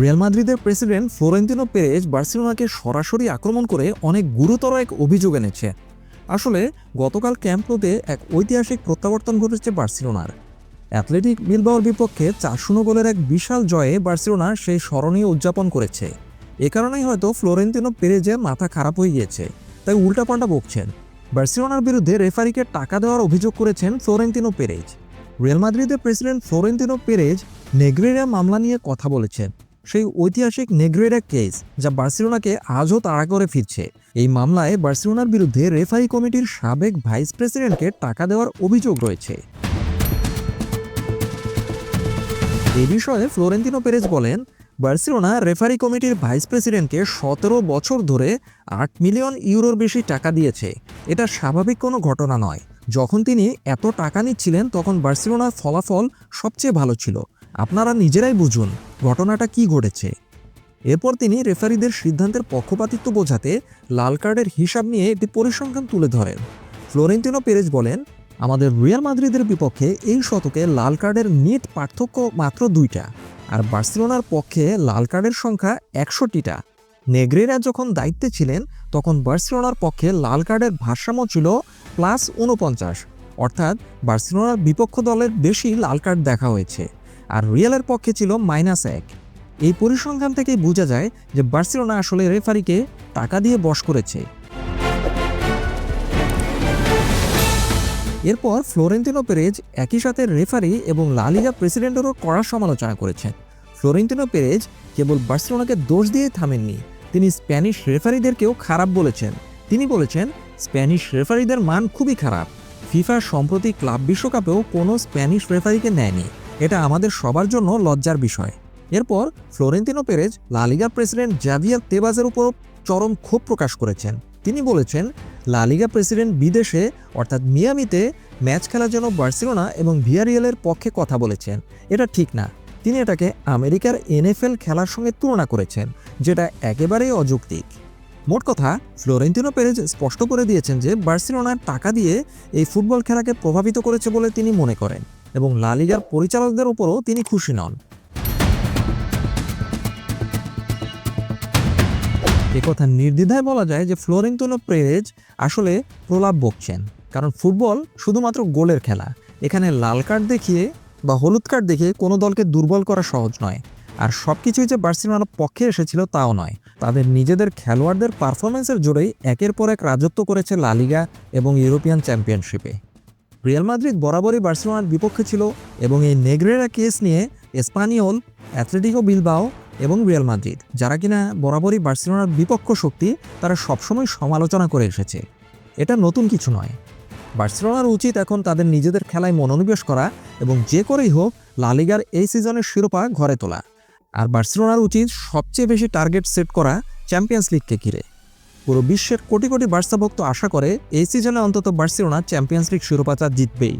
Real মাদ্রিদের president Florentino Perez বার্সেলোনাকে সরাসরি আক্রমণ করে অনেক গুরুতর এক অভিযোগ এনেছে। আসলে, গতকাল ক্যাম্পনোতে এক ঐতিহাসিক প্রত্যাবর্তন ঘটেছে বার্সেলোনার। অ্যাথলেটিক বিলবাওর বিপক্ষে চার শূন্য গোলের এক বিশাল জয়ে বার্সেলোনা সেই স্মরণীয় উদযাপন করেছে। এ কারণেই হয়তো ফ্লোরেন্তিনো পেরেজের মাথা খারাপ হয়ে গিয়েছে, তাই উল্টাপাল্টা বকছেন। বার্সেলোনার বিরুদ্ধে রেফারিকে টাকা দেওয়ার অভিযোগ করেছেন ফ্লোরেন্তিনো পেরেজ। রিয়াল মাদ্রিদের প্রেসিডেন্ট ফ্লোরেন্তিনো পেরেজ নেগ্রেরা মামলা নিয়ে কথা বলেছেন। সেই ঐতিহাসিক নেগ্রেরা কেস যা বার্সেলোনাকে আজও তাড়া করে ফিরছে। এই মামলায় বার্সেলোনার বিরুদ্ধে রেফারি কমিটির সাবেক ভাইস প্রেসিডেন্টকে টাকা দেওয়ার অভিযোগ রয়েছে। এই বিষয়ে ফ্লোরেন্তিনো পেরেজ বলেন, বার্সেলোনা রেফারি কমিটির ভাইস প্রেসিডেন্টকে সতেরো বছর ধরে আট মিলিয়ন ইউরোর বেশি টাকা দিয়েছে। এটা স্বাভাবিক কোনো ঘটনা নয়। যখন তিনি এত টাকা নিচ্ছিলেন, তখন বার্সেলোনার ফলাফল সবচেয়ে ভালো ছিল। আপনারা নিজেরাই বুঝুন ঘটনাটা কি ঘটেছে। এরপর তিনি রেফারিদের সিদ্ধান্তের পক্ষপাতিত্ব বোঝাতে লাল কার্ডের হিসাব নিয়ে একটি পরিসংখ্যান তুলে ধরেন। ফ্লোরেন্টিনো পেরেজ বলেন, আমাদের রিয়াল মাদ্রিদের বিপক্ষে এই শতকে লাল কার্ডের নিট পার্থক্য মাত্র দুইটা, আর বার্সেলোনার পক্ষে লাল কার্ডের সংখ্যা একষট্টিটা। নেগ্রেরা যখন দায়িত্বে ছিলেন, তখন বার্সেলোনার পক্ষে লাল কার্ডের ভারসাম্য ছিল প্লাস উনপঞ্চাশ অর্থাৎ বার্সেলোনার বিপক্ষ দলের বেশি লাল কার্ড দেখা হয়েছে। আর রিয়ালের পক্ষে ছিল মাইনাস এক। এই পরিসংখ্যান থেকে বোঝা যায় যে বার্সেলোনা আসলে রেফারিকে টাকা দিয়ে বশ করেছে। এরপর ফ্লোরেন্তিনো পেরেজ একই সাথে রেফারি এবং লালিগা প্রেসিডেন্টেরও কড়া সমালোচনা করেছেন। ফ্লোরেন্তিনো পেরেজ কেবল বার্সেলোনাকে দোষ দিয়ে থামেননি, তিনি স্প্যানিশ রেফারিদেরকেও খারাপ বলেছেন। তিনি বলেছেন, স্প্যানিশ রেফারিদের মান খুবই খারাপ। ফিফা সম্প্রতি ক্লাব বিশ্বকাপেও কোনো স্প্যানিশ রেফারিকে নেয়নি। এটা আমাদের সবার জন্য লজ্জার বিষয়। এরপর Florentino Perez La Liga president Javier তেবাজের উপর চরম ক্ষোভ প্রকাশ করেছেন। তিনি বলেছেন লালিগা প্রেসিডেন্ট বিদেশে, অর্থাৎ মিয়ামিতে, ম্যাচ খেলার জন্য বার্সেলোনা এবং ভিয়ারিয়ালের পক্ষে কথা বলেছেন। এটা ঠিক না। তিনি এটাকে আমেরিকার এনএফএল খেলার সঙ্গে তুলনা করেছেন, যেটা একেবারেই অযৌক্তিক। মোট কথা, ফ্লোরেন্তিনো পেরেজ স্পষ্ট করে দিয়েছেন যে বার্সেলোনার টাকা দিয়ে এই ফুটবল খেলাকে প্রভাবিত করেছে বলে তিনি মনে করেন। এবং লালিগার পরিচালকদের উপরও তিনি খুশি নন। কথা নির্দ্বিধায় বলা যায় যে ফ্লোরেন্তিনো পেরেজ আসলে প্রলাপ বকছেন, কারণ ফুটবল শুধুমাত্র গোলের খেলা। এখানে লাল কার্ড দেখিয়ে বা হলুদ কার্ড দেখিয়ে কোনো দলকে দুর্বল করা সহজ নয়। আর সব কিছুই যে বার্সেলোনার পক্ষে এসেছিল তাও নয়। তাদের নিজেদের খেলোয়াড়দের পারফরমেন্সের জোরেই একের পর এক রাজত্ব করেছে লালিগা এবং ইউরোপিয়ান চ্যাম্পিয়নশিপে। রিয়াল মাদ্রিদ বরাবরই বার্সেলোনার বিপক্ষে ছিল এবং এই নেগ্রেরা কেস নিয়ে এসপানিওল অ্যাথলেটিকো বিলবাও এবং রিয়াল মাদ্রিদ, যারা কিনা বরাবরই বার্সেলোনার বিপক্ষ শক্তি, তারা সবসময় সমালোচনা করে এসেছে। এটা নতুন কিছু নয়। বার্সেলোনার উচিত এখন তাদের নিজেদের খেলায় মনোনিবেশ করা এবং যে করেই হোক লালিগার এই সিজনের শিরোপা ঘরে তোলা। আর বার্সেলোনার উচিত সবচেয়ে বেশি টার্গেট সেট করা চ্যাম্পিয়ন্স লিগকে ঘিরে। পুরো বিশ্বের কোটি কোটি বার্সা ভক্ত আশা করে এই সিজনে অন্তত বার্সেলোনা চ্যাম্পিয়ন্স লিগ শিরোপাটা জিতবেই।